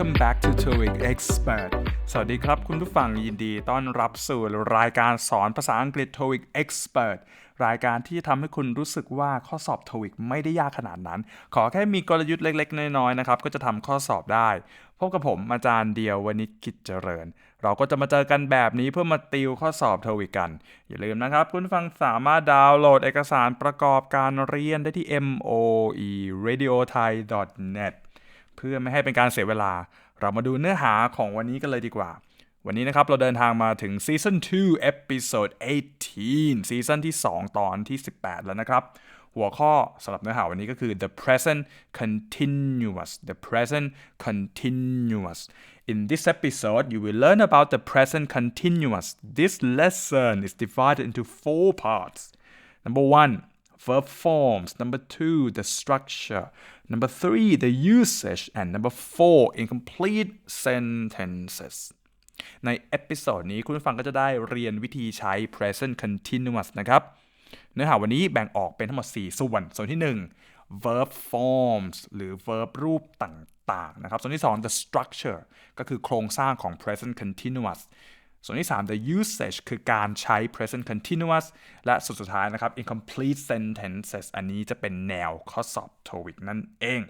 Welcome back to TOEIC Expert สวัสดีครับ คุณผู้ฟังยินดีต้อนรับสู่รายการสอนภาษาอังกฤษ TOEIC Expert รายการที่จะทำให้คุณรู้สึกว่าข้อสอบ TOEIC ไม่ได้ยากขนาดนั้น ขอแค่มีกลยุทธ์เล็กๆ น้อยๆ นะครับ ก็จะทำข้อสอบได้ พบกับผมอาจารย์เดียววณิชกิจเจริญ เราก็จะมาเจอกันแบบนี้เพื่อมาติวข้อสอบ TOEIC กัน อย่าลืมนะครับ คุณผู้ฟังสามารถดาวน์โหลดเอกสารประกอบการเรียนได้ที่ moe radio thai net เพื่อไม่ให้เป็นการเสียเวลา เรามาดูเนื้อหาของวันนี้กันเลยดีกว่า วันนี้นะครับเราเดินทางมาถึงซีซั่น2 episode 18 ซีซั่นที่ 2 ตอนที่ 18 แล้วนะครับ หัวข้อสำหรับเนื้อหาวันนี้ก็คือ the present continuous the present continuous in this episode you will learn about the present continuous this lesson is divided into four parts number one verb forms number two the structure number three the usage and number four incomplete sentences ในเอพิโซดนี้คุณผู้ฟังก็จะได้เรียนวิธีใช้ present continuous นะครับ เนื้อหาวันนี้แบ่งออกเป็นทั้งหมด 4 ส่วน ส่วนที่ 1 verb forms หรือ verb รูปต่างๆ นะครับ ส่วนที่ 2 the structure ก็คือโครงสร้างของ present continuous ส่วนที่ 3 the usage คือการใช้ present continuous และสุดสุดท้ายนะครับ incomplete sentences อันนี้จะเป็นแนวข้อสอบ TOEIC นั่นเอง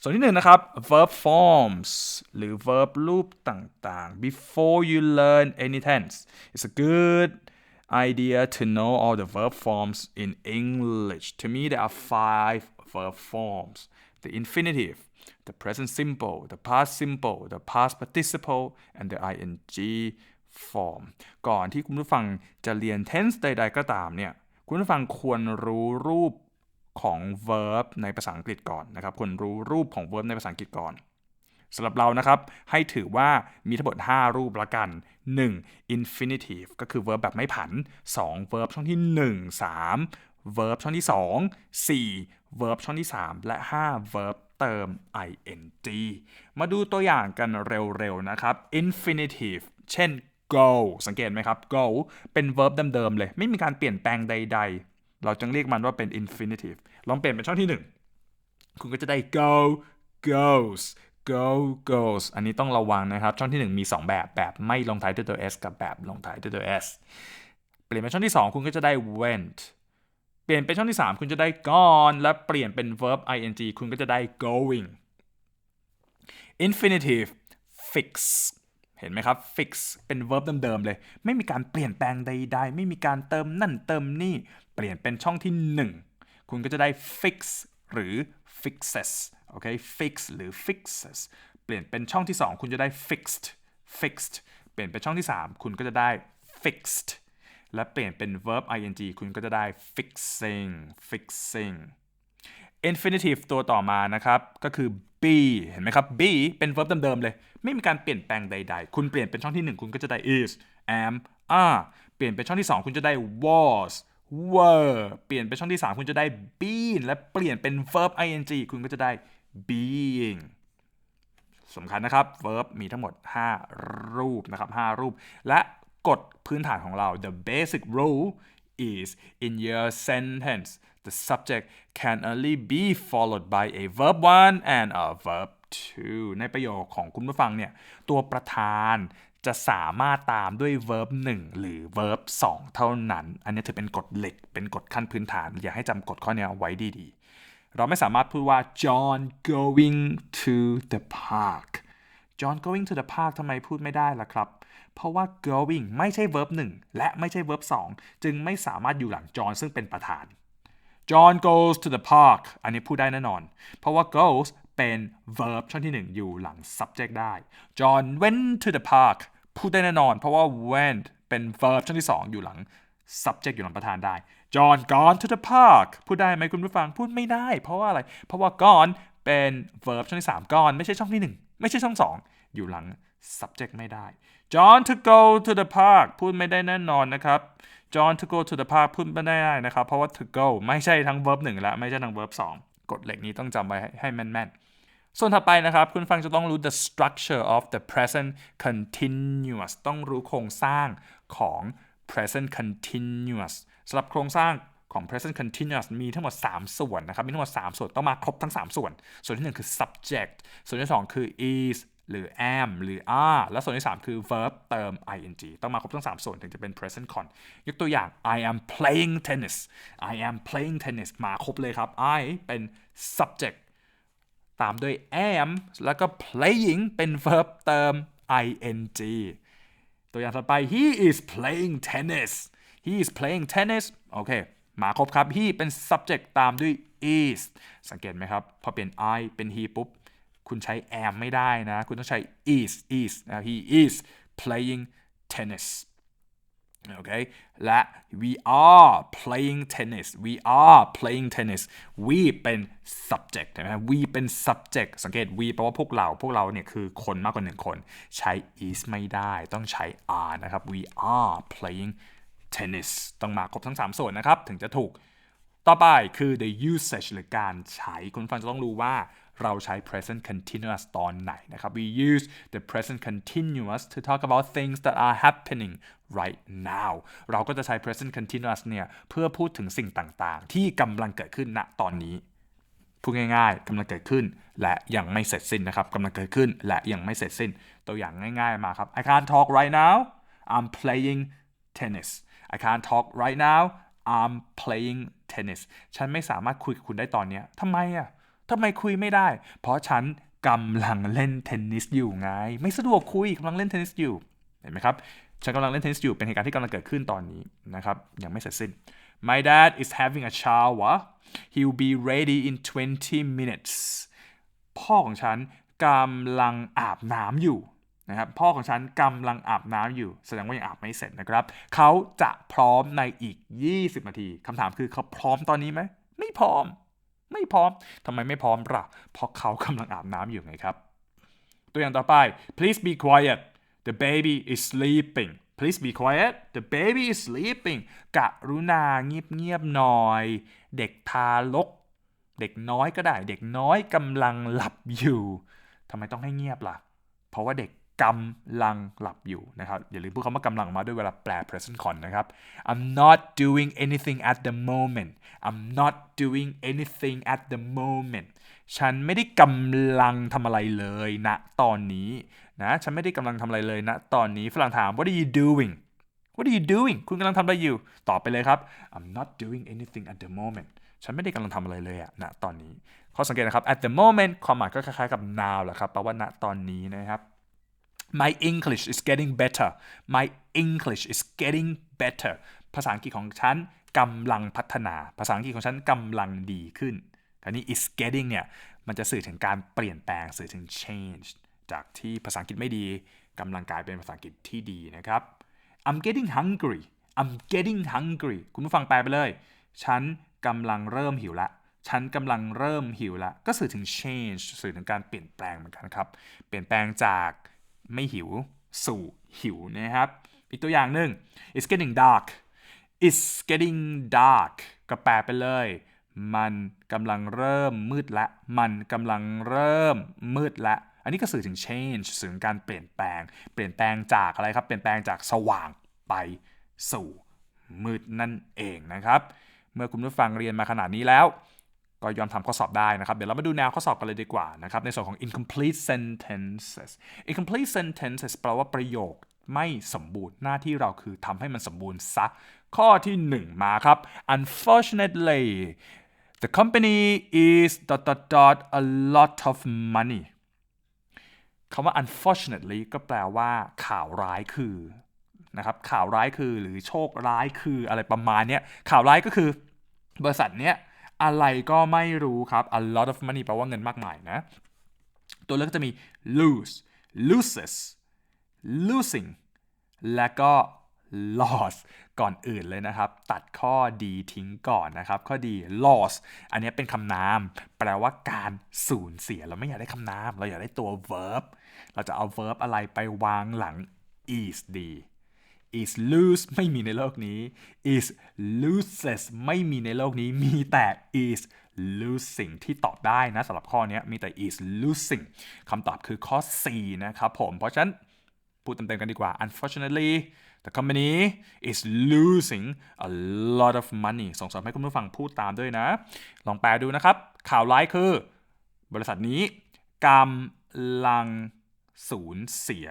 ส่วนที่หนึ่งนะครับ verb forms หรือ verb รูปต่างๆ before you learn any tense it's a good idea to know all the verb forms in English to me there are five verb forms the infinitive the present simple the past simple the past participle and the ing form ก่อนที่คุณผู้ฟังจะเรียน tense ใด ๆ ก็ตามเนี่ย คุณผู้ฟังควรรู้รูปของ verb ในภาษาอังกฤษก่อนนะครับควรรู้รูปของ verb ในภาษาอังกฤษก่อนสำหรับเรานะครับ ให้ถือว่ามีทั้งหมด 5 รูปละกัน 1. infinitive ก็คือ verb แบบไม่ผัน 2. verb ช่องที่ 1 3 verb ช่องที่ 2 4 verb ช่องที่ 3 และ 5 verb เติม ing มาดูตัวอย่างกันเร็วๆนะครับ infinitive เช่น go สังเกตไหมครับ go เป็น verb เดิมๆเลย ไม่มีการเปลี่ยนแปลงใด ๆ เราจึงเรียกมันว่าเป็น infinitive ลองเปลี่ยนเป็นช่องที่ 1 คุณก็จะได้ go goes go goes อันนี้ต้องระวังนะครับ ช่องที่ 1 มี 2 แบบ แบบไม่ลงท้ายด้วยตัว s กับแบบลงท้ายด้วยตัว s เปลี่ยนเป็นช่องที่ 2 คุณก็จะได้ went เปลี่ยนเป็นช่องที่ 3 คุณจะได้ gone และเปลี่ยนเป็น verb ing คุณก็จะได้ going infinitive fix เห็นไหมครับ fix เป็น verb เดิมๆเลย ไม่มีการเปลี่ยนแปลงใด ๆ ไม่มีการเติมนั่นเติมนี่ เปลี่ยนเป็นช่องที่ 1 คุณก็จะได้ fix หรือ fixes โอเค fix หรือ fixes เปลี่ยนเป็นช่องที่ 2 คุณจะได้ fixed fixed เปลี่ยนเป็นช่องที่ 3 คุณก็จะได้ fixed และเปลี่ยนเป็น verb ing คุณก็จะได้ fixing fixing infinitive ตัวต่อมานะครับ ก็คือ be เห็นไหมครับ be เป็น verb เดิมๆเลย ไม่มีการเปลี่ยนแปลงใดๆ คุณเปลี่ยนเป็นช่องที่ 1 คุณก็จะได้ is am are เปลี่ยนเป็นช่องที่ 2 คุณจะได้ was were เปลี่ยนเป็นช่องที่ 3 คุณจะได้ been และเปลี่ยนเป็น verb ing คุณก็จะได้ being สำคัญนะครับ verb มีทั้งหมด 5 รูปนะครับ 5 รูป และ กฎพื้นฐานของเรา the basic rule is in your sentence the subject can only be followed by a verb 1 and a verb 2ในประโยคของคุณผู้ฟังเนี่ย ตัวประธานจะสามารถตามด้วย verb 1 หรือ verb 2 เท่านั้น อันนี้ถือเป็นกฎเหล็ก เป็นกฎขั้นพื้นฐาน อยากให้จำกฎข้อนี้ไว้ดีๆ เราไม่สามารถพูดว่า John going to the park John going to the park ทำไมพูดไม่ได้ล่ะครับ เพราะว่า going ไม่ใช่ verb 1 และไม่ใช่ verb 2 จึงไม่สามารถอยู่หลัง John ซึ่งเป็นประธาน John goes to the park อันนี้พูดได้แน่นอน เพราะว่า goes เป็น verb ช่องที่ 1 อยู่หลัง subject ได้ John went to the park พูดได้แน่นอน เพราะว่า went เป็น verb ช่องที่ 2 อยู่หลัง subject อยู่หลังประธานได้ John gone to the park พูดได้ไหมคุณผู้ฟัง พูดไม่ได้ เพราะว่าอะไร เพราะว่า gone เป็น verb ช่องที่ 3 gone ไม่ใช่ช่องที่ 1 ไม่ใช่ช่อง 2 อยู่หลัง subject ไม่ได้ John to go to the park พูดไม่ได้แน่นอนนะครับ John to go to the park พูดไม่ได้นะครับ เพราะว่า to go ไม่ใช่ทั้ง verb 1 และไม่ใช่ทั้ง verb 2 กฎเหล็กนี้ต้องจำไว้ให้แม่นๆ ส่วนถัดไปนะครับ คุณฟังจะต้องรู้ the structure of the present continuous ต้องรู้โครงสร้างของ present continuous สำหรับโครงสร้างของ present continuous มีทั้งหมด 3 ส่วนนะครับ มีทั้งหมด 3 ส่วน ต้องมาครบทั้ง 3 ส่วน ส่วนที่ 1 คือ subject ส่วนที่ 2 คือ is หรือ am หรือ are และส่วนที่ 3 คือ verb เติม ing ต้องมาครบทั้ง 3 ส่วนถึงจะเป็น present con ยกตัวอย่าง I am playing tennis I am playing tennis มาครบเลยครับ I เป็น subject ตามด้วย am แล้วก็ playing เป็น verb เติม ing ตัวอย่างต่อไป he is playing tennis he is playing tennis โอเค มาครบครับ he เป็น subject ตามด้วย is สังเกตไหมครับ พอเปลี่ยน I เป็น he ปุ๊บ คุณใช้ am ไม่ได้นะ คุณต้องใช้ is is นะ he is playing tennis โอเค และ we are playing tennis we are playing tennis we เป็น subject นะ we เป็น subject สังเกต we แปลว่าพวกเรา พวกเราเนี่ยคือคนมากกว่าหนึ่งคน ใช้ is ไม่ได้ ต้องใช้ are นะครับ we are playing tennis ต้องมาครบทั้ง 3 ส่วนนะครับ ถึงจะถูก ต่อไปคือ the usage หรือการใช้ คุณฟังจะต้องรู้ว่า เราใช้ present continuous ตอนไหนนะครับ we use the present continuous to talk about things that are happening right now เราก็จะใช้ present continuous เนี่ยเพื่อพูดถึงสิ่งต่างๆ ที่กำลังเกิดขึ้นณตอนนี้พูดง่ายๆกำลังเกิดขึ้นและยังไม่เสร็จสิ้นนะครับกำลังเกิดขึ้นและยังไม่เสร็จสิ้น ตัวอย่างง่ายๆมาครับ I can't talk right now I'm playing tennis I can't talk right now I'm playing tennis ฉันไม่สามารถคุยกับคุณได้ตอนนี้ทำไมอะ ทำไมคุยไม่ได้ เพราะฉันกำลังเล่นเทนนิสอยู่ไง ไม่สะดวกคุยกำลังเล่นเทนนิสอยู่เห็นไหมครับฉันกำลังเล่นเทนนิสอยู่เป็นเหตุการณ์ที่กำลังเกิดขึ้นตอนนี้นะครับยังไม่เสร็จสิ้น My dad is having a shower he'll be ready in 20 minutes พ่อของฉันกำลังอาบน้ำอยู่นะครับพ่อของฉันกำลังอาบน้ำอยู่ แสดงว่ายังอาบไม่เสร็จนะครับเขาจะพร้อมในอีก 20 นาทีคำถามคือเขาพร้อมตอนนี้ไหมไม่พร้อม ไม่พร้อมทำไมไม่พร้อมล่ะเพราะเขากำลังอาบน้ำอยู่ไงครับ ตัวอย่างต่อไป please be quiet the baby is sleeping please be quiet the baby is sleeping กรุณาเงียบๆหน่อย เด็กทารก เด็กน้อยก็ได้ เด็กน้อยกำลังหลับอยู่ทำไมต้องให้เงียบล่ะ เพราะว่าเด็ก กำลังหลับอยู่นะครับอย่าลืมพูดคำว่ากำลังมาด้วยเวลาแปล present con นะครับ I'm not doing anything at the moment I'm not doing anything at the moment ฉันไม่ได้กำลังทำอะไรเลยณนะตอนนี้นะฉันไม่ได้กำลังทำอะไรเลยณนะตอนนี้ฝรั่งถาม What are you doing What are you doing คุณกำลังทำอะไรอยู่ ตอบไปเลยครับ I'm not doing anything at the moment ฉันไม่ได้กำลังทำอะไรเลยอะณตอนนี้ ข้อสังเกตนะครับ at the moment ความหมายก็คล้ายๆกับ now แหละครับแปลว่าณตอนนี้นะครับ My English is getting better My English is getting better ภาษาอังกฤษของฉันกำลังพัฒนา ภาษาอังกฤษของฉันกำลังดีขึ้นแต่นี้ is getting เนี่ย มันจะสื่อถึงการเปลี่ยนแปลง สื่อถึง change จากที่ภาษาอังกฤษไม่ดีกำลังกลายเป็นภาษาอังกฤษที่ดีนะครับ I'm getting hungry I'm getting hungry คุณผู้ฟังแปลไปเลย ฉันกำลังเริ่มหิวละ ฉันกำลังเริ่มหิวละ ก็สื่อถึง change สื่อถึงการเปลี่ยนแปลงเหมือนกันครับ เปลี่ยนแปลงจาก ไม่หิว สู่หิวนะครับ อีกตัวอย่างหนึ่ง it's getting dark it's getting dark ก็แปลไปเลย มันกำลังเริ่มมืดละ มันกำลังเริ่มมืดละ อันนี้ก็สื่อถึง change สื่อถึงการเปลี่ยนแปลง เปลี่ยนแปลงจากอะไรครับ เปลี่ยนแปลงจากสว่างไปสู่มืดนั่นเองนะครับ เมื่อคุณผู้ฟังเรียนมาขนาดนี้แล้ว ก็ยอมทำข้อสอบได้นะครับ เดี๋ยวเรามาดูแนวข้อสอบกันเลยดีกว่านะครับ ในส่วนของ incomplete sentences incomplete sentences แปลว่าประโยคไม่สมบูรณ์หน้าที่เราคือทำให้มันสมบูรณ์ซะ ข้อที่ 1 มาครับ unfortunately the company is dot dot dot a lot of money คำว่า unfortunately ก็แปลว่า ข่าวร้ายคือนะครับข่าวร้ายคือหรือโชคร้ายคืออะไรประมาณนี้ข่าวร้ายก็คือบริษัทเนี้ย อะไรก็ไม่รู้ครับ a lot of money แปลว่าเงินมากมายนะ ตัวเลือกจะมี lose loses losing และก็ loss ก่อนอื่นเลยนะครับ ตัดข้อดีทิ้งก่อนนะครับ ข้อดี loss อันนี้เป็นคำนาม แปลว่าการสูญเสีย เราไม่อยากได้คำนาม เราอยากได้ตัว verb เราจะเอา verb อะไรไปวางหลัง is ดี is lose ไม่มีในโลกนี้ is loses ไม่มีในโลกนี้ มีแต่ is losing ที่ตอบได้นะสำหรับข้อนี้มีแต่ is losing คำตอบคือข้อ4นะครับผม เพราะฉะนั้นพูดเต็มๆกันดีกว่า unfortunately the company is losing a lot of money ส่งเสริมให้คุณผู้ฟังพูดตามด้วยนะ ลองแปลดูนะครับ ข่าวร้ายคือบริษัทนี้กำลังสูญเสีย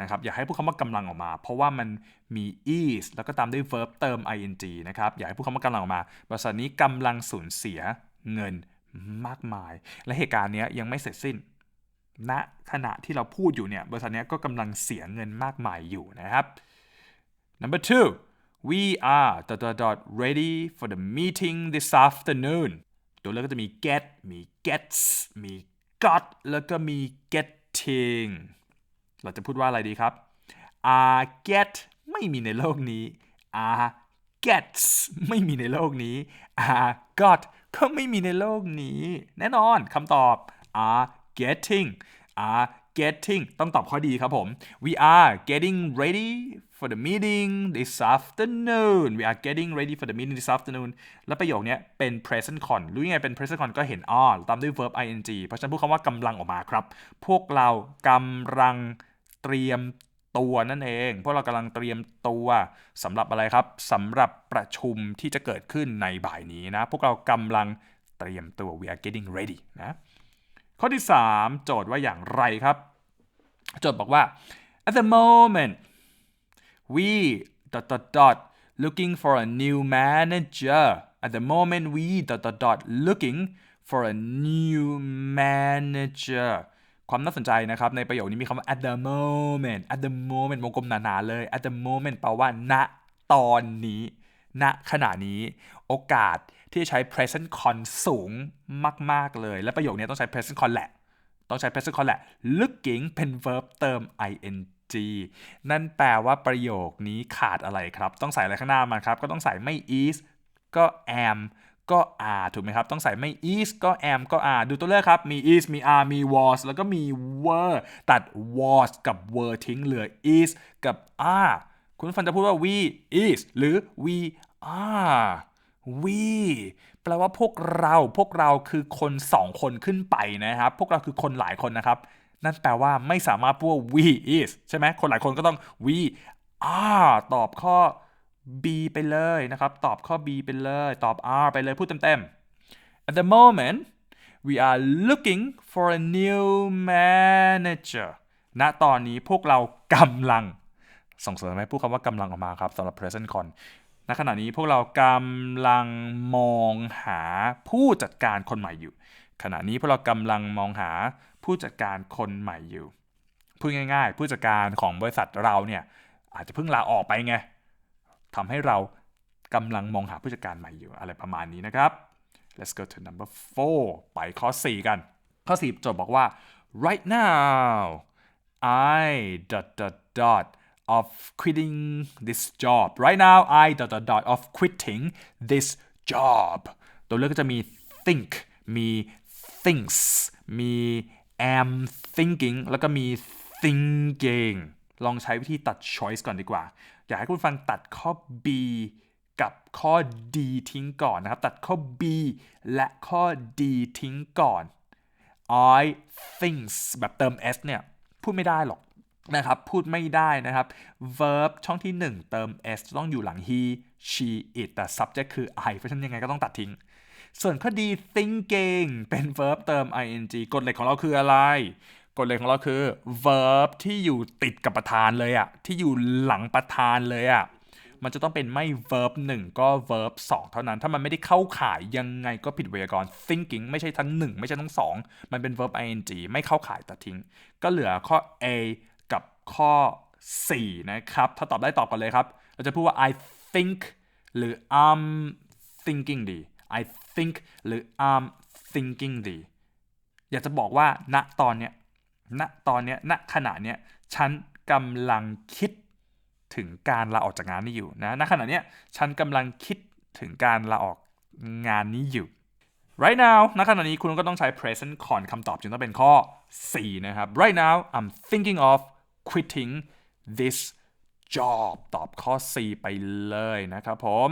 นะครับอย่าให้พูดคำว่ากำลังออกมา เพราะว่ามันมี is แล้วก็ตามด้วย verb เติม ing นะครับอย่าให้พูดคำว่ากำลังออกมาบริษัทนี้กำลังสูญเสียเงินมากมาย และเหตุการณ์นี้ยังไม่เสร็จสิ้นณขณะที่เราพูดอยู่เนี่ยบริษัทนี้ก็กำลังเสียเงินมากมายอยู่นะครับ number two we are dot dot dot ready for the meeting this afternoon ตัวเลือกก็จะมี get มี gets มี got แล้วก็มี getting เราจะพูดว่าอะไรดีครับ are get ไม่มีในโลกนี้ are gets ไม่มีในโลกนี้ are got ก็ไม่มีในโลกนี้ แน่นอนคำตอบ are getting are getting ต้องตอบข้อดีครับผม we are getting ready for the meeting this afternoon we are getting ready for the meeting this afternoon แล้วประโยคนี้เป็น present con รู้ยังไงเป็น present con ก็เห็น are ตามด้วย verb ing เพราะฉะนั้นพูดคำว่ากำลังออกมาครับ พวกเรากำลัง เตรียมตัวนั่นเอง พวกเรากำลังเตรียมตัวสำหรับอะไรครับสำหรับประชุมที่จะเกิดขึ้นในบ่ายนี้นะ พวกเรากำลังเตรียมตัว we are getting ready นะ ข้อที่ 3 โจทย์ว่าอย่างไรครับ โจทย์บอกว่า at the moment we dot dot dot looking for a new manager at the moment we dot dot dot looking for a new manager ความน่าสนใจนะครับ ในประโยคนี้มีคำว่า at the moment at the moment วงกลมหนาๆเลย at the moment แปลว่า ณ ตอนนี้ ณ ขณะนี้ โอกาสที่จะใช้ present con สูงมาก ๆ เลย และประโยคนี้ต้องใช้ present con แหละ ต้องใช้ present con แหละ looking เป็น verb เติม ing นั่นแปลว่าประโยคนี้ขาดอะไรครับ ต้องใส่อะไรข้างหน้ามันครับ ก็ต้องใส่ไม่ is ก็ am ก็ are ถูกไหมครับ ต้องใส่ไม่ is ก็ am ก็ are ดูตัวเลือกครับ มี is มี are มี was แล้วก็มี were ตัด was กับ were ทิ้งเหลือ is กับ are คุณฟังจะพูดว่า we is หรือ we are we แปลว่าพวกเราพวกเราคือคนสองคนขึ้นไปนะครับ พวกเราคือคนหลายคนนะครับ นั่นแปลว่าไม่สามารถพูดว่า we is ใช่ไหมคนหลายคนก็ต้อง we are ตอบข้อ B ไปเลยนะครับ ตอบข้อ B ไปเลย ตอบ R ไปเลยพูดเต็มๆ at the moment we are looking for a new manager ณตอนนี้พวกเรากำลัง ส่งเสริมให้พูดคำว่ากำลังออกมาครับสำหรับ present con ณขณะนี้พวกเรากำลังมองหาผู้จัดการคนใหม่อยู่ ขณะนี้พวกเรากำลังมองหาผู้จัดการคนใหม่อยู่ พูดง่าย ๆ ผู้จัดการของบริษัทเราเนี่ยอาจจะเพิ่งลาออกไปไง ทำให้เรากำลังมองหาผู้จัดการใหม่อยู่อะไรประมาณนี้นะครับ let's go to number four ไปข้อ 4 กัน ข้อ 4 โจทย์บอกว่า right now I dot dot dot of quitting this job right now I dot dot dot of quitting this job ตัวเลือกก็จะมี think มี thinks มี am thinking แล้วก็มี thinking ลองใช้วิธีตัด choice ก่อนดีกว่า อยากให้คุณฟังตัดข้อ B กับข้อ D ทิ้งก่อนนะครับ ตัดข้อ B และข้อ D ทิ้งก่อน I thinks แบบเติม s เนี่ย พูดไม่ได้หรอกนะครับ พูดไม่ได้นะครับ verb ช่องที่ 1 เติม s ต้องอยู่หลัง he she it แต่ subject คือ I เพราะฉะนั้นยังไงก็ต้องตัดทิ้ง ส่วนข้อ D thinking เป็น verb เติม ing กฎเหล็กของเราคืออะไร กฎเหล็กของเราคือ verb ที่อยู่ติดกับประธานเลยอะที่อยู่หลังประธานเลยอะมันจะต้องเป็นไม่ verb 1 ก็ verb 2 เท่านั้น ถ้ามันไม่ได้เข้าข่ายยังไงก็ผิดไวยากรณ์ thinking ไม่ใช่ทั้ง 1 ไม่ใช่ทั้ง 2 มันเป็น verb ing ไม่เข้าข่ายตัดทิ้ง ก็เหลือข้อ A กับข้อ 4 นะครับ ถ้าตอบได้ตอบกันเลยครับ เราจะพูดว่า I think หรือ I'm thinking ดี I think หรือ I'm thinking ดี อยากจะบอกว่าณตอนเนี้ย ณตอนเนี้ยณขณะเนี้ยฉันกำลังคิดถึงการลาออกจากงานนี้อยู่นะณขณะเนี้ยฉันกำลังคิดถึงการลาออกงานนี้อยู่ right now ณขณะนี้คุณก็ต้องใช้ present con คำตอบจึงต้องเป็นข้อ 4 นะครับ right now I'm thinking of quitting this job ตอบข้อ 4 ไปเลยนะครับผม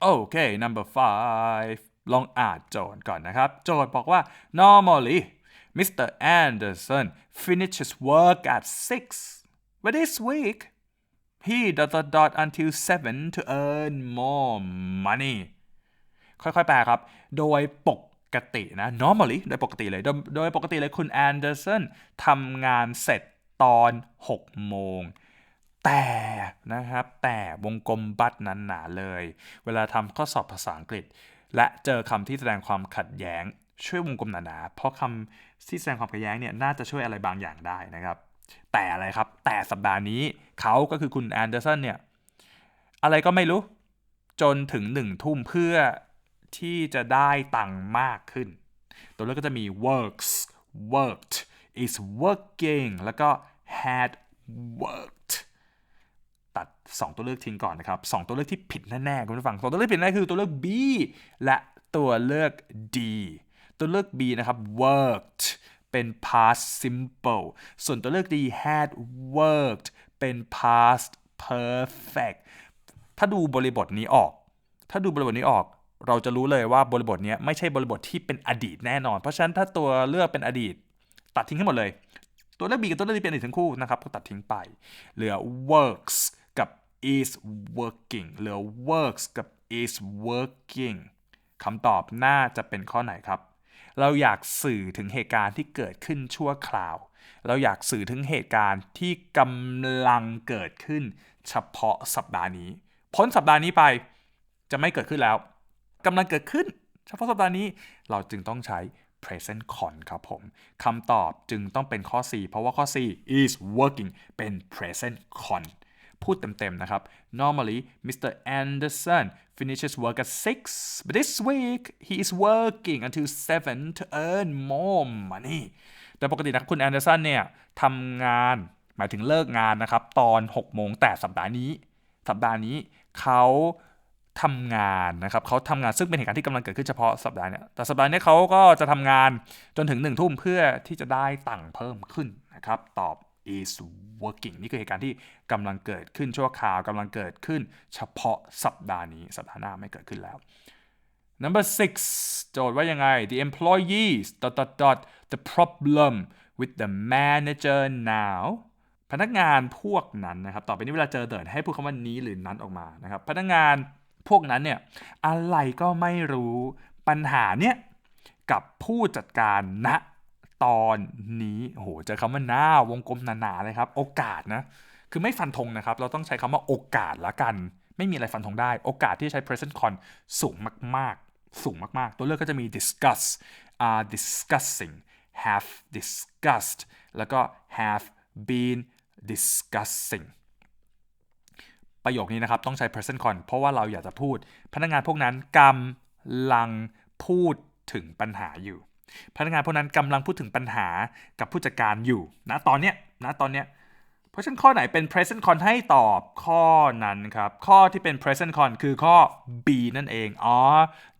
โอเค number five ลองอ่านโจทย์ก่อนนะครับ โจทย์บอกว่า normally Mr. Anderson finishes work at 6 but this week he dot dot dot until 7 to earn more money ค่อยๆแปลครับ โดยปกตินะ normally โดยปกติเลย โดยปกติเลยคุณแอนเดอร์สันทำงานเสร็จตอน 6 โมง แต่นะครับ แต่วงกลมบัตนั้นหนาเลย เวลาทำข้อสอบภาษาอังกฤษ และเจอคำที่แสดงความขัดแย้ง ช่วยวงกลมหนาๆ เพราะคำ ที่แสดงความขัดแย้งเนี่ยน่าจะช่วยอะไรบางอย่างได้นะครับ แต่อะไรครับ แต่สัปดาห์นี้เขาก็คือคุณแอนเดอร์สันเนี่ยอะไรก็ไม่รู้ จนถึงหนึ่งทุ่มเพื่อที่จะได้ตังค์มากขึ้น ตัวเลือกก็จะมี works worked is working แล้วก็ had worked ตัด 2 ตัวเลือกทิ้งก่อนนะครับ 2 ตัวเลือกที่ผิดแน่ๆคุณผู้ฟังสองตัวเลือกผิดแน่คือตัวเลือก B และตัวเลือก D ตัวเลือก B นะครับ worked เป็น past simple ส่วนตัวเลือก D had worked เป็น past perfect ถ้าดูบริบทนี้ออก ถ้าดูบริบทนี้ออก เราจะรู้เลยว่าบริบทนี้ไม่ใช่บริบทที่เป็นอดีตแน่นอน เพราะฉะนั้นถ้าตัวเลือกเป็นอดีต ตัดทิ้งให้หมดเลย ตัวเลือก B กับตัวเลือก D เป็นอดีตทั้งคู่นะครับ ก็ตัดทิ้งไป เหลือ works กับ is working เหลือ works กับ is working คำตอบน่าจะเป็นข้อไหนครับ เราอยากสื่อถึงเหตุการณ์ที่เกิดขึ้นชั่วคราว เราอยากสื่อถึงเหตุการณ์ที่กำลังเกิดขึ้น เฉพาะสัปดาห์นี้ พ้นสัปดาห์นี้ไปจะไม่เกิดขึ้นแล้วกำลังเกิดขึ้น เฉพาะสัปดาห์นี้เราจึงต้องใช้ present con ครับผมคำตอบจึงต้องเป็นข้อ C เพราะว่าข้อ C is working เป็น present con พูดเต็มๆนะครับ normally Mr. Anderson finishes work at 6 but this week he is working until 7 to earn more money แต่ปกตินะครับคุณแอนเดอร์สันเนี่ยทำงานหมายถึงเลิกงานนะครับ ตอน 6 โมงแต่สัปดาห์นี้ สัปดาห์นี้เขาทำงานนะครับเขาทำงานซึ่งเป็นเหตุการณ์ที่กำลังเกิดขึ้นเฉพาะสัปดาห์นี้แต่สัปดาห์นี้เขาก็จะทำงานจนถึงหนึ่งทุ่มเพื่อที่จะได้ตังค์เพิ่มขึ้นนะครับตอบ is working นี่คือเหตุการณ์ที่กำลังเกิดขึ้นชั่วคราวกำลังเกิดขึ้นเฉพาะสัปดาห์นี้ สัปดาห์หน้าไม่เกิดขึ้นแล้ว number six โจทย์ว่ายังไง the employees dot dot dot the problem with the manager now พนักงานพวกนั้นนะครับต่อไปนี้เวลาเจอเดินให้พูดคำว่านี้หรือนั้นออกมานะครับ พนักงานพวกนั้นเนี่ยอะไรก็ไม่รู้ปัญหาเนี่ยกับผู้จัดการณ ตอนนี้โอ้โหเจอคำว่าหน้าวงกลมหนาๆเลยครับ โอกาสนะ คือไม่ฟันธงนะครับ เราต้องใช้คำว่าโอกาสละกัน ไม่มีอะไรฟันธงได้ โอกาสที่ใช้ present con สูงมากๆ สูงมากๆ ตัวเลือกก็จะมี discuss are discussing have discussed แล้วก็ have been discussing ประโยคนี้นะครับ ต้องใช้ present con เพราะว่าเราอยากจะพูด พนักงานพวกนั้นกำลังพูดถึงปัญหาอยู่ พนักงานพวกนั้นกำลังพูดถึงปัญหากับผู้จัดการอยู่นะตอนเนี้ยนะตอนเนี้ยเพราะฉะนั้นข้อไหนเป็น present con ให้ตอบข้อนั้นครับ ข้อที่เป็น present con คือข้อ B นั่นเองอ๋อ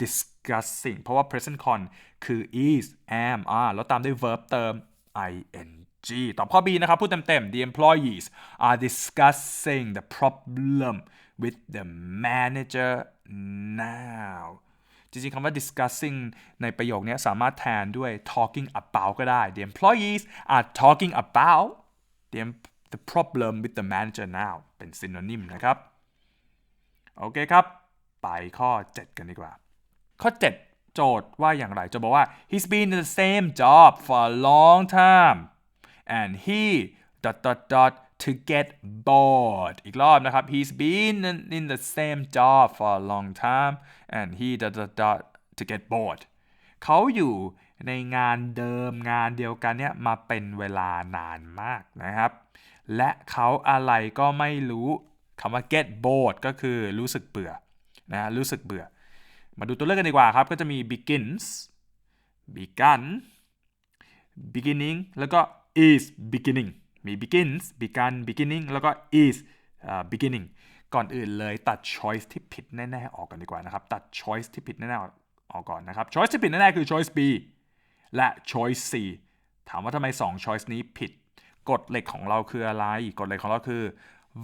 discussing เพราะว่า present con คือ is am are แล้วตามด้วย verb เติม ing ตอบข้อ B นะครับ พูดเต็มๆ the employees are discussing the problem with the manager now จริงๆคำว่า discussing ในประโยคนี้สามารถแทนด้วย talking about ก็ได้ the employees are talking about the, the problem with the manager now เป็น synonym นะครับ โอเคครับ ไปข้อ 7 กันดีกว่า ข้อ 7 โจทย์ว่าอย่างไรจะบอกว่า he's been in the same job for a long time and he dot dot dot to get bored อีกรอบนะครับ he's been in, the same job for a long time and he dot dot dot to get bored เขาอยู่ในงานเดิมงานเดียวกันเนี่ยมาเป็นเวลานานมากนะครับ และเขาอะไรก็ไม่รู้คำว่า get bored ก็คือรู้สึกเบื่อนะรู้สึกเบื่อ มาดูตัวเลือกกันดีกว่าครับ ก็จะมี begins begun beginning แล้วก็ is beginning มี begins begun beginning แล้วก็ is uh, beginning ก่อนอื่นเลยตัด choice ที่ผิดแน่ๆออกกันดีกว่านะครับ ตัด choice ที่ผิดแน่ๆออกก่อนนะครับ choice ที่ผิดแน่ๆคือ choice B และ choice C ถามว่าทำไม 2 choice นี้ผิด กฎเหล็กของเราคืออะไร กฎเหล็กของเราคือ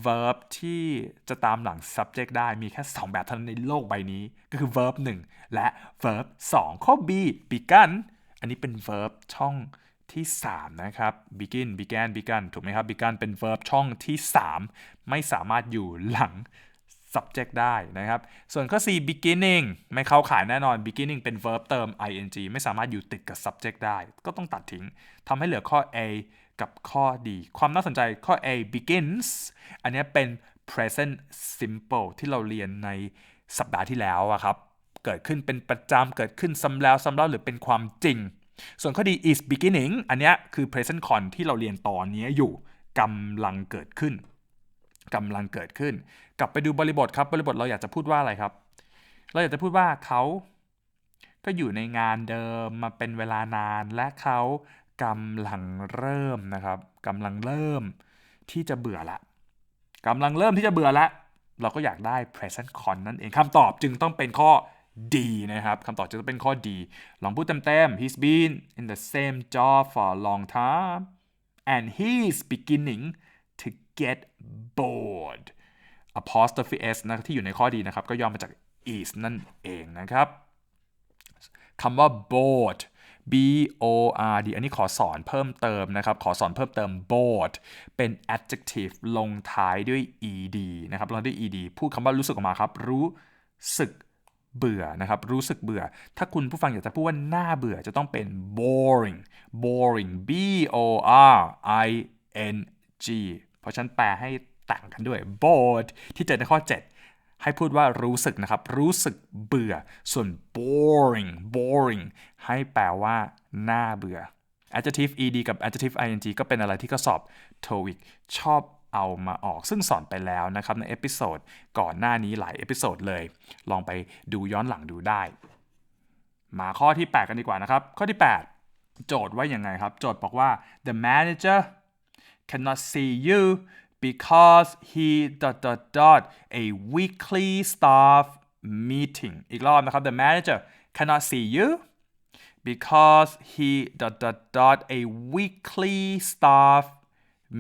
verb ที่จะตามหลัง subject ได้มีแค่ 2 แบบเท่านั้นในโลกใบนี้ ก็คือ verb 1 และ verb 2 ข้อ B begun อันนี้เป็น verb ช่อง ที่ 3 นะครับ begin began began ถูกไหมครับ began เป็น verb ช่องที่ 3 ไม่สามารถอยู่หลัง subject ได้นะครับ ส่วนข้อ 4 beginning ไม่เข้าขายแน่นอน beginning เป็น verb เติม ing ไม่สามารถอยู่ติดกับ subject ได้ ก็ต้องตัดทิ้งทำให้เหลือข้อ a กับข้อ d ความน่าสนใจข้อ a begins อันนี้เป็น present simple ที่เราเรียนในสัปดาห์ที่แล้วอะครับ เกิดขึ้นเป็นประจำ เกิดขึ้นซ้ำแล้วซ้ำเล่าหรือเป็นความจริง ส่วนข้อดี is beginning อันนี้คือ present con ที่เราเรียนตอนนี้อยู่กำลังเกิดขึ้นกำลังเกิดขึ้น กลับไปดูบริบทครับ บริบทเราอยากจะพูดว่าอะไรครับ เราอยากจะพูดว่าเขาก็อยู่ในงานเดิมมาเป็นเวลานานและเขากำลังเริ่มนะครับกำลังเริ่มที่จะเบื่อละกำลังเริ่มที่จะเบื่อละ เราก็อยากได้ present con นั่นเองคำตอบจึงต้องเป็นข้อ D นะครับคำตอบจะต้องเป็นข้อ D ลองพูดเต็มๆ he's been in the same job for a long time and he's beginning to get bored apostrophe s นะที่อยู่ในข้อดีนะครับ ก็ย่อมาจาก is นั่นเองนะครับคำว่า bored b o r d อันนี้ขอสอนเพิ่มเติมนะครับ ขอสอนเพิ่มเติม bored เป็น adjective ลงท้ายด้วย ed นะครับลงด้วย ed พูดคำว่ารู้สึกออกมาครับ รู้สึก เบื่อนะครับรู้สึกเบื่อ ถ้าคุณผู้ฟังอยากจะพูดว่าน่าเบื่อจะต้องเป็น boring boring b o r i n g เพราะฉันแปลให้ต่างกันด้วย bored ที่เจอในข้อ 7 ให้พูดว่ารู้สึกนะครับ รู้สึกเบื่อ ส่วน boring boring ให้แปลว่าน่าเบื่อ adjective ed กับ adjective ing ก็เป็นอะไรที่ข้อสอบ TOEIC ชอบ เอามาออกซึ่งสอนไปแล้วนะครับในเอพิโซดก่อนหน้านี้หลายเอพิโซดเลย ลองไปดูย้อนหลังดูได้ มาข้อที่ 8 กันดีกว่านะครับ ข้อที่ 8 โจทย์ว่ายังไงครับ โจทย์บอกว่า the manager cannot see you because he dot dot dot a weekly staff meeting อีกรอบนะครับ the manager cannot see you because he dot dot dot a weekly staff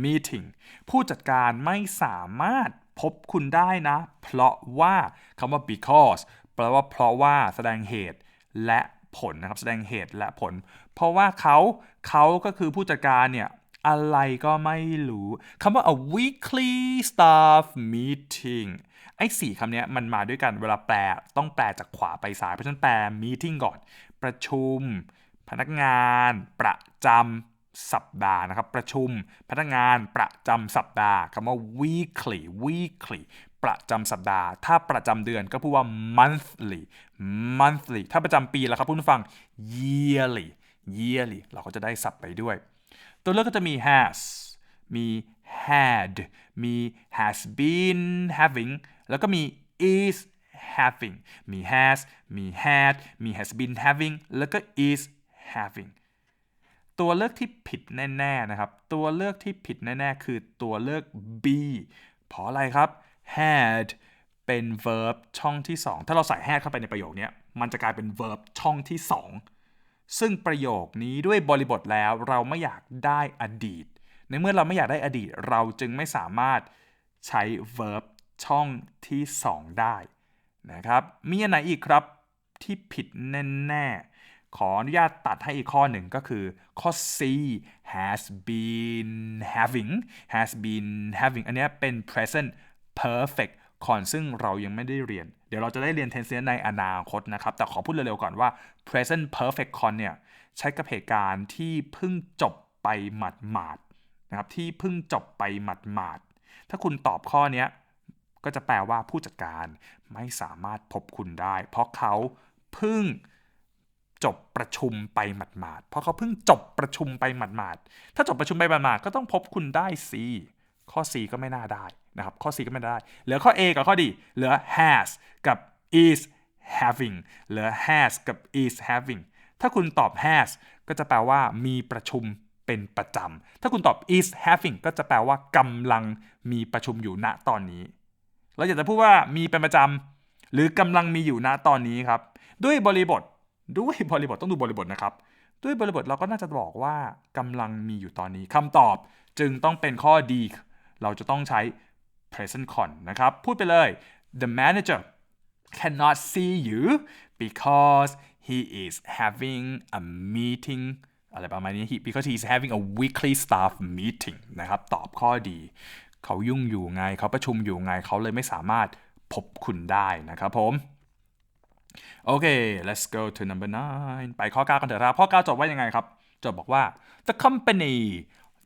meeting ผู้จัดการไม่สามารถพบคุณได้นะ เพราะว่าคำว่า because แปลว่าเพราะว่าแสดงเหตุและผลนะครับ แสดงเหตุและผล เพราะว่าเขาเขาก็คือผู้จัดการเนี่ยอะไรก็ไม่รู้คำว่า a weekly staff meeting ไอ้สี่คำนี้มันมาด้วยกันเวลาแปลต้องแปลจากขวาไปซ้ายเพราะฉะนั้นแปล meeting ก่อน ประชุม พนักงาน ประจำ สัปดาห์นะครับ ประชุมพนักงานประจำสัปดาห์คำว่า weekly weekly ประจำสัปดาห์ ถ้าประจำเดือนก็พูดว่า monthly monthly ถ้าประจำปีแล้วครับผู้ฟัง yearly yearly เราก็จะได้สับไปด้วย ตัวเลือกก็จะมี has มี had มี has been having แล้วก็มี is having มี has มี had มี has been having แล้วก็ is having ตัวเลือกที่ผิดแน่ๆนะครับ ตัวเลือกที่ผิดแน่ๆ คือตัวเลือก B เพราะอะไรครับ had เป็น verb ช่องที่ 2 ถ้าเราใส่ had เข้าไปในประโยคนี้มันจะกลายเป็น verb ช่องที่ 2 ซึ่งประโยคนี้ด้วยบริบทแล้วเราไม่อยากได้อดีต ในเมื่อเราไม่อยากได้อดีต เราจึงไม่สามารถใช้ verb ช่องที่ 2 ได้นะครับ มีอันไหนอีกครับที่ผิดแน่ๆ ขออนุญาตตัดให้อีกข้อหนึ่งก็คือข้อ C has been having has been having อันนี้เป็น present perfect ก่อนซึ่งเรายังไม่ได้เรียน เดี๋ยวเราจะได้เรียน tense ในอนาคตนะครับ แต่ขอพูดเร็วๆก่อนว่า present perfect con เนี่ยใช้กับเหตุการณ์ที่เพิ่งจบไปหมาดๆนะครับที่เพิ่งจบไปหมาดๆถ้าคุณตอบข้อนี้ก็จะแปลว่าผู้จัดการไม่สามารถพบคุณได้ เพราะเขาเพิ่ง จบประชุมไปหมาดๆเพราะเขาเพิ่งจบประชุมไปหมาดๆถ้าจบประชุมไปหมาดๆก็ต้องพบคุณได้สิข้อ C ก็ไม่น่าได้นะครับ ข้อ C ก็ไม่ได้ เหลือข้อ A กับข้อ D เหลือ has กับ is having เหลือ has กับ is having ถ้าคุณตอบ has ก็จะแปลว่ามีประชุมเป็นประจำ ถ้าคุณตอบ is having ก็จะแปลว่ากำลังมีประชุมอยู่ณตอนนี้ เราอยากจะพูดว่ามีเป็นประจำหรือกำลังมีอยู่ณตอนนี้ครับ ด้วยบริบท ด้วยบริบทต้องดูบริบทนะครับ ด้วยบริบทเราก็น่าจะบอกว่ากำลังมีอยู่ตอนนี้คำตอบจึงต้องเป็นข้อดี เราจะต้องใช้ present con นะครับ พูดไปเลย the manager cannot see you because he is having a meeting อะไรประมาณนี้ He- because he is having a weekly staff meeting นะครับ ตอบข้อดี เขายุ่งอยู่ไง เขาประชุมอยู่ไง เขาเลยไม่สามารถพบคุณได้นะครับผม โอเค let's go to number nine ไปข้อ 9 กันเถอะครับ ข้อ 9 จบว่ายังไงครับ จบบอกว่า the company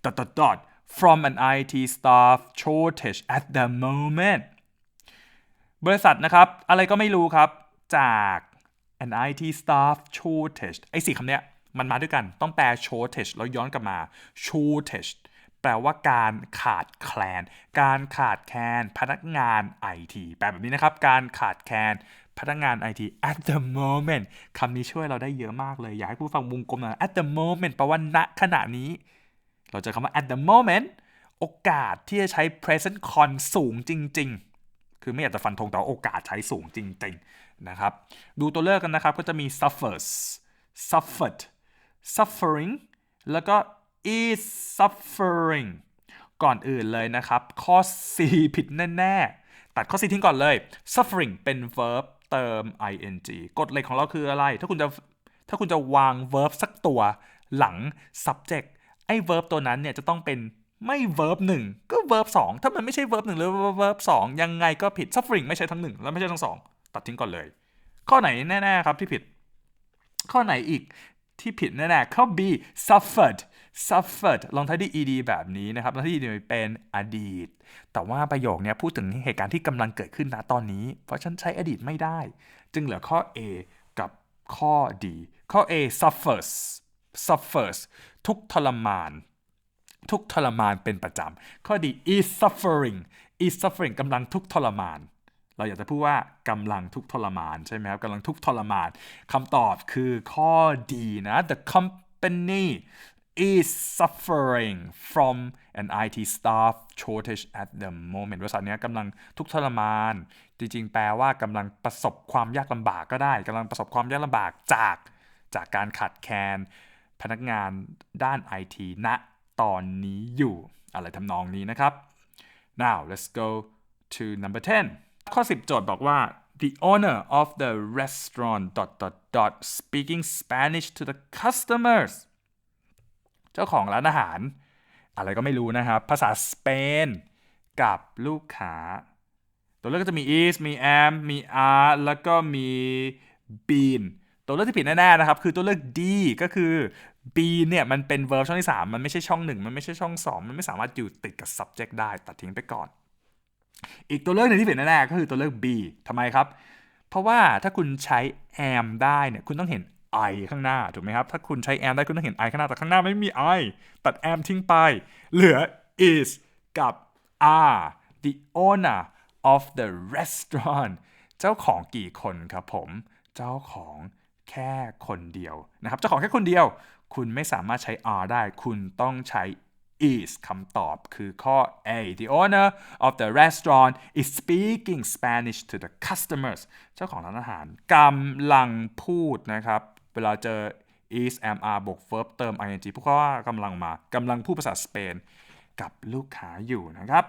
dot dot dot from an IT staff shortage at the moment บริษัทนะครับ อะไรก็ไม่รู้ครับ จาก an IT staff shortage ไอ้สี่คำเนี้ย มันมาด้วยกัน ต้องแปล shortage แล้วย้อนกลับมา shortage แปลว่าการขาดแคลน การขาดแคลนพนักงาน IT แปลแบบนี้นะครับ การขาดแคลนพนักงาน IT at the moment คำนี้ช่วยเราได้เยอะมากเลย อยากให้ผู้ฟังวงกลมหน่อย at the moment แปลว่าณขณะนี้ เราจอคำว่า at the moment โอกาสที่จะใช้ present con สูงจริง ๆ คือไม่อยากจะฟันธงแต่ว่าโอกาสใช้สูงจริง ๆ นะครับ ดูตัวเลือกกันนะครับ ก็จะมี suffers suffered suffering แล้วก็ is suffering ก่อนอื่นเลยนะครับ ข้อ C ผิดแน่ๆ ตัดข้อ C ทิ้งก่อนเลย suffering เป็น verb เติม ing กฎเหล็กของเราคืออะไร ถ้าคุณจะถ้าคุณจะวาง verb สักตัวหลัง subject ไอ้ verb ตัวนั้นเนี่ยจะต้องเป็นไม่ verb 1ก็ verb 2ถ้ามันไม่ใช่ verb 1หรือ verb 2ยังไงก็ผิด suffering ไม่ใช่ทั้ง1และไม่ใช่ทั้ง2ตัดทิ้งก่อนเลย ข้อไหนแน่ๆครับที่ผิด ข้อไหนอีกที่ผิดแน่ๆข้อ B suffered suffered ลงท้ายด้วย ed แบบนี้นะครับแล้วที่ ed เป็นอดีต แต่ว่าประโยคนี้พูดถึงเหตุการณ์ที่กำลังเกิดขึ้นณตอนนี้ เพราะฉันใช้อดีตไม่ได้ จึงเหลือข้อ A กับข้อ D ข้อ A suffers suffers ทุกทรมาน ทุกทรมานเป็นประจำ ข้อดี is suffering is suffering กำลังทุกทรมาน เราอยากจะพูดว่ากำลังทุกทรมานใช่ไหมครับกำลังทุกทรมานคำตอบคือข้อดีนะ the company is suffering from an IT staff shortage at the moment บริษัทนี้กำลังทุกข์ทรมาน จริงๆ แปลว่ากำลังประสบความยากลำบากก็ได้กำลังประสบความยากลำบากจากจากการขาดแคลนพนักงานด้าน IT ณตอนนี้อยู่อะไรทำนองนี้นะครับ now let's go to number 10 ข้อ 10 โจทย์บอกว่า the owner of the restaurant dot dot dot speaking Spanish to the customers เจ้าของร้านอาหาร อะไรก็ไม่รู้นะครับ ภาษาสเปนกับลูกค้า ตัวเลือกก็จะมี is มี am มี are แล้วก็มี been ตัวเลือกที่ผิดแน่ๆนะครับ คือตัวเลือก D ก็คือ been เนี่ยมันเป็น verb ช่องที่ 3 มันไม่ใช่ช่อง 1 มันไม่ใช่ช่อง 2 มันไม่สามารถอยู่ติดกับ subject ได้ ตัดทิ้งไปก่อน อีกตัวเลือกหนึ่งที่ผิดแน่ๆก็คือตัวเลือก B ทำไมครับ เพราะว่าถ้าคุณใช้ am ได้เนี่ย คุณต้องเห็น I ข้างหน้าถูกไหมครับ ถ้าคุณใช้ am ได้คุณต้องเห็น I ข้างหน้าแต่ข้างหน้าไม่มี I ตัด am ทิ้งไป เหลือ is กับ are the owner of the restaurant เจ้าของกี่คนครับผม เจ้าของแค่คนเดียวนะครับ เจ้าของแค่คนเดียว คุณไม่สามารถใช้ are ได้ คุณต้องใช้ is คำตอบคือข้อ A the owner of the restaurant is speaking Spanish to the customers เจ้าของร้านอาหารกำลังพูดนะครับ เวลาเจอ is am are บวก verb เติม ing พวกเขาว่ากำลังมากำลังพูดภาษาสเปนกับลูกค้าอยู่นะครับ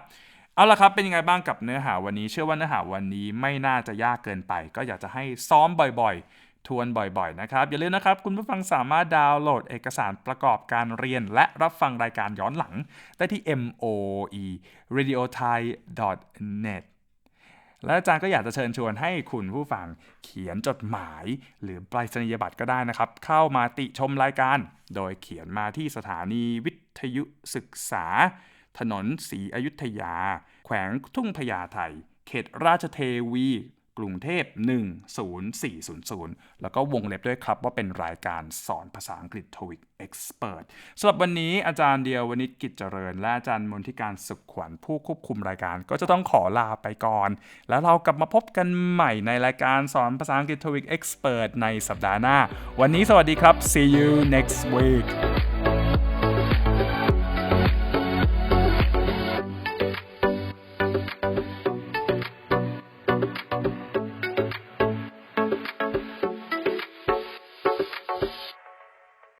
เอาละครับ เป็นยังไงบ้างกับเนื้อหาวันนี้ เชื่อว่าเนื้อหาวันนี้ไม่น่าจะยากเกินไป ก็อยากจะให้ซ้อมบ่อยๆ ทวนบ่อยๆ นะครับ อย่าลืมนะครับ คุณผู้ฟังสามารถดาวน์โหลดเอกสารประกอบการเรียน และรับฟังรายการย้อนหลัง ได้ที่ moe radio thai net และอาจารย์ก็อยากจะเชิญชวนให้คุณผู้ฟังเขียนจดหมาย หรือไปรษณียบัตรก็ได้นะครับ เข้ามาติชมรายการ โดยเขียนมาที่สถานีวิทยุศึกษา ถนนศรีอยุธยา แขวงทุ่งพญาไทเขตราชเทวี กรุงเทพ 10400 แล้วก็วงเล็บด้วยครับว่าเป็นรายการสอนภาษาอังกฤษ TOEIC Expert สำหรับวันนี้อาจารย์เดียววนิชกิจเจริญ และอาจารย์มนทิการสุขขวัญผู้ควบคุมรายการ ก็จะต้องขอลาไปก่อน แล้วเรากลับมาพบกันใหม่ในรายการสอนภาษาอังกฤษ TOEIC Expert ในสัปดาห์หน้า วันนี้สวัสดีครับ see you next week